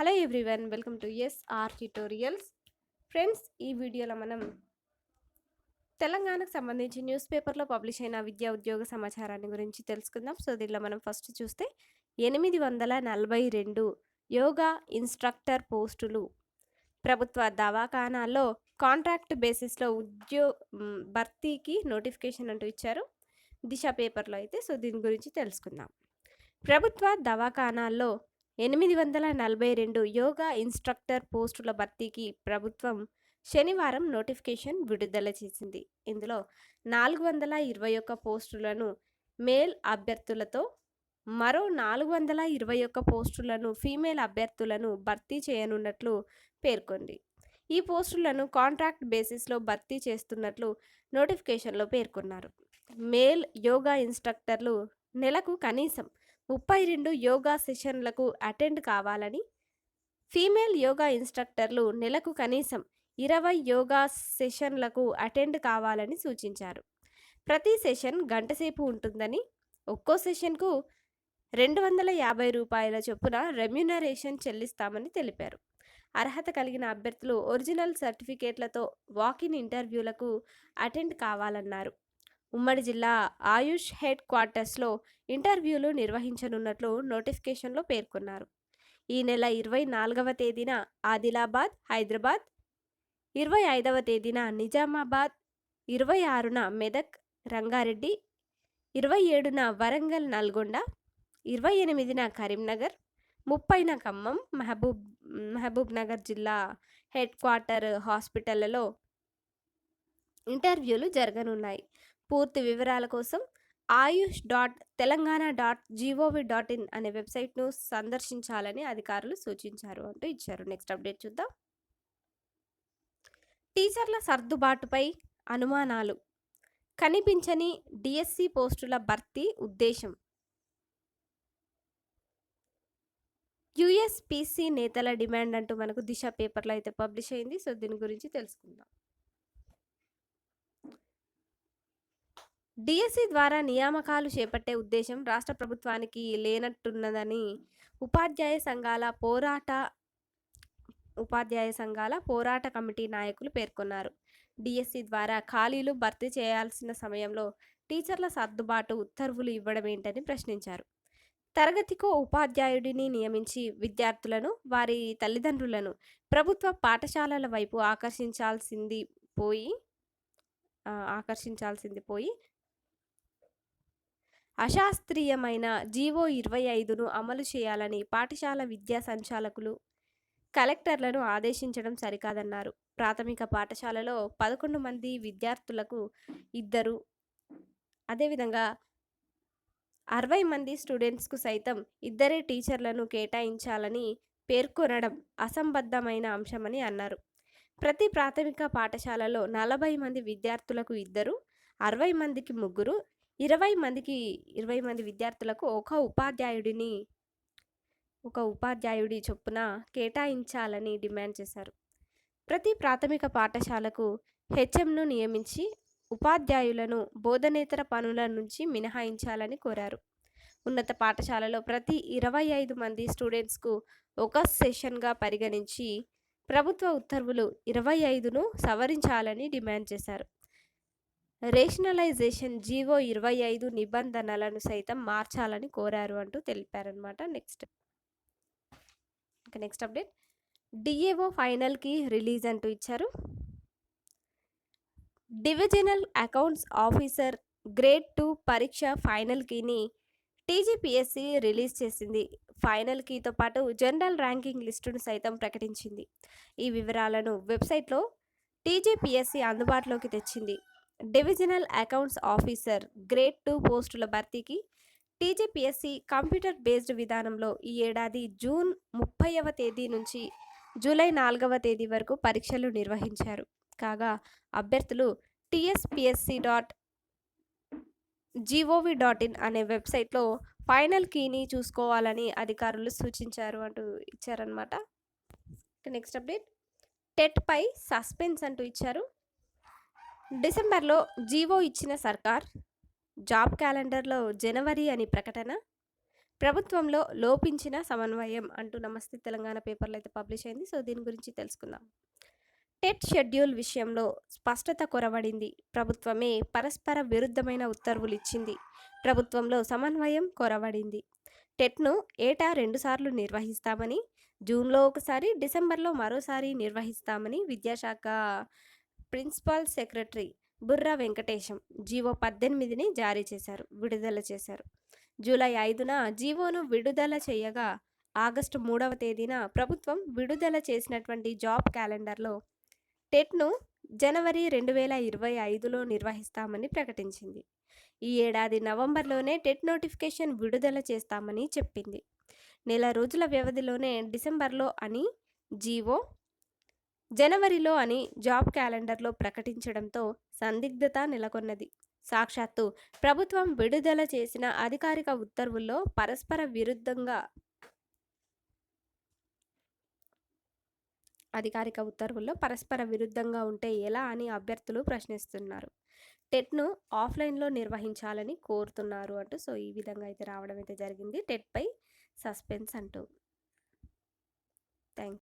Hello everyone welcome to S R tutorials friends ఈ వీడియోలో మనం తెలంగాణకు సంబంధించి న్యూస్ పేపర్లో పబ్లిష్ అయిన విద్యా ఉద్యోగ సమాచారాన్ని గురించి తెలుసుకుందాం. సో దీనిలో మనం ఫస్ట్ చూస్తే ఎనిమిది వందల నలభై రెండు యోగా ఇన్స్ట్రక్టర్ పోస్టులు. ప్రభుత్వ దవాఖానాల్లో కాంట్రాక్ట్ బేసిస్లో ఉద్యో భర్తీకి నోటిఫికేషన్ అంటూ ఇచ్చారు. దిశ పేపర్లో అయితే సో దీని గురించి తెలుసుకుందాం. ప్రభుత్వ దవాఖానాల్లో ఎనిమిది వందల నలభై రెండు యోగా ఇన్స్ట్రక్టర్ పోస్టుల భర్తీకి ప్రభుత్వం శనివారం నోటిఫికేషన్ విడుదల చేసింది. ఇందులో నాలుగు వందల ఇరవై ఒక్క పోస్టులను మేల్ అభ్యర్థులతో మరో నాలుగు వందల ఇరవై ఒక్క పోస్టులను ఫీమేల్ అభ్యర్థులను భర్తీ చేయనున్నట్లు పేర్కొంది. ఈ పోస్టులను కాంట్రాక్ట్ బేసిస్లో భర్తీ చేస్తున్నట్లు నోటిఫికేషన్లో పేర్కొన్నారు. మేల్ యోగా ఇన్స్ట్రక్టర్లు నెలకు కనీసం ముప్పై రెండు యోగా సెషన్లకు అటెండ్ కావాలని ఫీమేల్ యోగా ఇన్స్ట్రక్టర్లు నెలకు కనీసం ఇరవై యోగా సెషన్లకు అటెండ్ కావాలని సూచించారు. ప్రతి సెషన్ గంటసేపు ఉంటుందని ఒక్కో సెషన్కు రెండు వందల యాభై రూపాయల చొప్పున రెమ్యునరేషన్ చెల్లిస్తామని తెలిపారు. అర్హత కలిగిన అభ్యర్థులు ఒరిజినల్ సర్టిఫికేట్లతో వాకిన్ ఇంటర్వ్యూలకు అటెండ్ కావాలన్నారు. ఉమ్మడి జిల్లా ఆయుష్ హెడ్ క్వార్టర్స్లో ఇంటర్వ్యూలు నిర్వహించనున్నట్లు నోటిఫికేషన్లో పేర్కొన్నారు. ఈ నెల ఇరవై నాలుగవ తేదీన ఆదిలాబాద్ హైదరాబాద్ ఇరవై ఐదవ తేదీన నిజామాబాద్ ఇరవై ఆరున మెదక్ రంగారెడ్డి ఇరవై ఏడున వరంగల్ నల్గొండ ఇరవై ఎనిమిదిన కరీంనగర్ ముప్పైన ఖమ్మం మహబూబ్ మహబూబ్ నగర్ జిల్లా హెడ్ క్వార్టర్ హాస్పిటళ్ళలో ఇంటర్వ్యూలు జరగనున్నాయి. పూర్తి వివరాల కోసం Ayush dot Telangana dot G O V dot in అనే వెబ్సైట్ను సందర్శించాలని అధికారులు సూచించారు అంటూ ఇచ్చారు. నెక్స్ట్ అప్డేట్ చూద్దాం. టీచర్ల సర్దుబాటుపై అనుమానాలు. కనిపించని డిఎస్సి పోస్టుల భర్తీ ఉద్దేశం. యుఎస్పిసి నేతల డిమాండ్ అంటూ మనకు దిశ పేపర్లో అయితే పబ్లిష్ అయింది. సో దీని గురించి తెలుసుకుందాం. డిఎస్సి ద్వారా నియామకాలు చేపట్టే ఉద్దేశం రాష్ట్ర ప్రభుత్వానికి లేనట్టున్నదని ఉపాధ్యాయ సంఘాల పోరాట ఉపాధ్యాయ సంఘాల పోరాట కమిటీ నాయకులు పేర్కొన్నారు. డిఎస్సి ద్వారా ఖాళీలు భర్తీ చేయాల్సిన సమయంలో టీచర్ల సర్దుబాటు ఉత్తర్వులు ఇవ్వడం ఏంటని ప్రశ్నించారు. తరగతికో ఉపాధ్యాయుడిని నియమించి విద్యార్థులను వారి తల్లిదండ్రులను ప్రభుత్వ పాఠశాలల వైపు ఆకర్షించాల్సింది పోయి ఆకర్షించాల్సింది పోయి అశాస్త్రీయమైన జీవో ఇరవై ఐదును అమలు చేయాలని పాఠశాల విద్యా సంచాలకులు కలెక్టర్లను ఆదేశించడం సరికాదన్నారు. ప్రాథమిక పాఠశాలలో పదకొండు మంది విద్యార్థులకు ఇద్దరు అదేవిధంగా అరవై మంది స్టూడెంట్స్కు సైతం ఇద్దరే టీచర్లను కేటాయించాలని పేర్కొనడం అసంబద్ధమైన అంశమని అన్నారు. ప్రతి ప్రాథమిక పాఠశాలలో నలభై మంది విద్యార్థులకు ఇద్దరు అరవై మందికి ముగ్గురు ఇరవై మందికి ఇరవై మంది విద్యార్థులకు ఒక ఉపాధ్యాయుడిని ఒక ఉపాధ్యాయుడి చొప్పున కేటాయించాలని డిమాండ్ చేశారు. ప్రతి ప్రాథమిక పాఠశాలకు హెచ్ఎంను నియమించి ఉపాధ్యాయులను బోధనేతర పనుల నుంచి మినహాయించాలని కోరారు. ఉన్నత పాఠశాలలో ప్రతి ఇరవై ఐదు మంది స్టూడెంట్స్కు ఒక సెషన్గా పరిగణించి ప్రభుత్వ ఉత్తర్వులు ఇరవై ఐదును సవరించాలని డిమాండ్ చేశారు. రేషనలైజేషన్ జీవో ఇరవై ఐదు నిబంధనలను సైతం మార్చాలని కోరారు అంటూ తెలిపారనమాట నెక్స్ట్. ఇంకా నెక్స్ట్ అప్డేట్. డిఏఓ ఫైనల్కి రిలీజ్ అంటూ ఇచ్చారు. Divisional accounts officer grade two పరీక్ష ఫైనల్ కీని టీజీపీఎస్సి రిలీజ్ చేసింది. ఫైనల్ కీతో పాటు జనరల్ ర్యాంకింగ్ లిస్టును సైతం ప్రకటించింది. ఈ వివరాలను వెబ్సైట్లో టీజీపీఎస్సి అందుబాటులోకి తెచ్చింది. Divisional accounts officer grade two పోస్టుల భర్తీకి టీజీపీఎస్సీ కంప్యూటర్ బేస్డ్ విధానంలో ఈ ఏడాది జూన్ ముప్పైవ తేదీ నుంచి జూలై నాలుగవ తేదీ వరకు పరీక్షలు నిర్వహించారు. కాగా అభ్యర్థులు TSPSC dot G O V dot in అనే వెబ్సైట్లో ఫైనల్ కీని చూసుకోవాలని అధికారులు సూచించారు అంటూ ఇచ్చారనమాట నెక్స్ట్ అప్డేట్. టెట్పై సస్పెన్స్ అంటూ ఇచ్చారు. డిసెంబర్లో జీవో ఇచ్చిన సర్కార్ జాబ్ క్యాలెండర్లో జనవరి అని ప్రకటన ప్రభుత్వంలో లోపించిన సమన్వయం అంటూ నమస్తే తెలంగాణ పేపర్లో అయితే పబ్లిష్ అయింది. సో దీని గురించి తెలుసుకుందాం. టెట్ షెడ్యూల్ విషయంలో స్పష్టత కొరవడింది. ప్రభుత్వమే పరస్పర విరుద్ధమైన ఉత్తర్వులు ఇచ్చింది. ప్రభుత్వంలో సమన్వయం కొరవడింది. టెట్ను ఏటా రెండుసార్లు నిర్వహిస్తామని జూన్లో ఒకసారి డిసెంబర్లో మరోసారి నిర్వహిస్తామని విద్యాశాఖ principal secretary Burra Venkatesham GO పద్దెనిమిదిని జారీ చేశారు విడుదల చేశారు. జూలై ఐదున జీవోను విడుదల చేయగా ఆగస్టు మూడవ తేదీన ప్రభుత్వం విడుదల చేసినటువంటి జాబ్ క్యాలెండర్లో టెట్ను జనవరి రెండు వేల ఇరవై ఐదులో నిర్వహిస్తామని ప్రకటించింది. ఈ ఏడాది నవంబర్లోనే టెట్ నోటిఫికేషన్ విడుదల చేస్తామని చెప్పింది. నెల రోజుల వ్యవధిలోనే డిసెంబర్లో అని జీవో జనవరిలో అని జాబ్ క్యాలెండర్లో ప్రకటించడంతో సందిగ్ధత నెలకొన్నది. సాక్షాత్తు ప్రభుత్వం విడుదల చేసిన అధికారిక ఉత్తర్వుల్లో పరస్పర విరుద్ధంగా అధికారిక ఉత్తర్వుల్లో పరస్పర విరుద్ధంగా ఉంటే ఎలా అని అభ్యర్థులు ప్రశ్నిస్తున్నారు. టెట్ను ఆఫ్లైన్లో నిర్వహించాలని కోరుతున్నారు అంటూ సో ఈ విధంగా అయితే రావడం అయితే జరిగింది. టెట్పై సస్పెన్స్ అంటూ. థ్యాంక్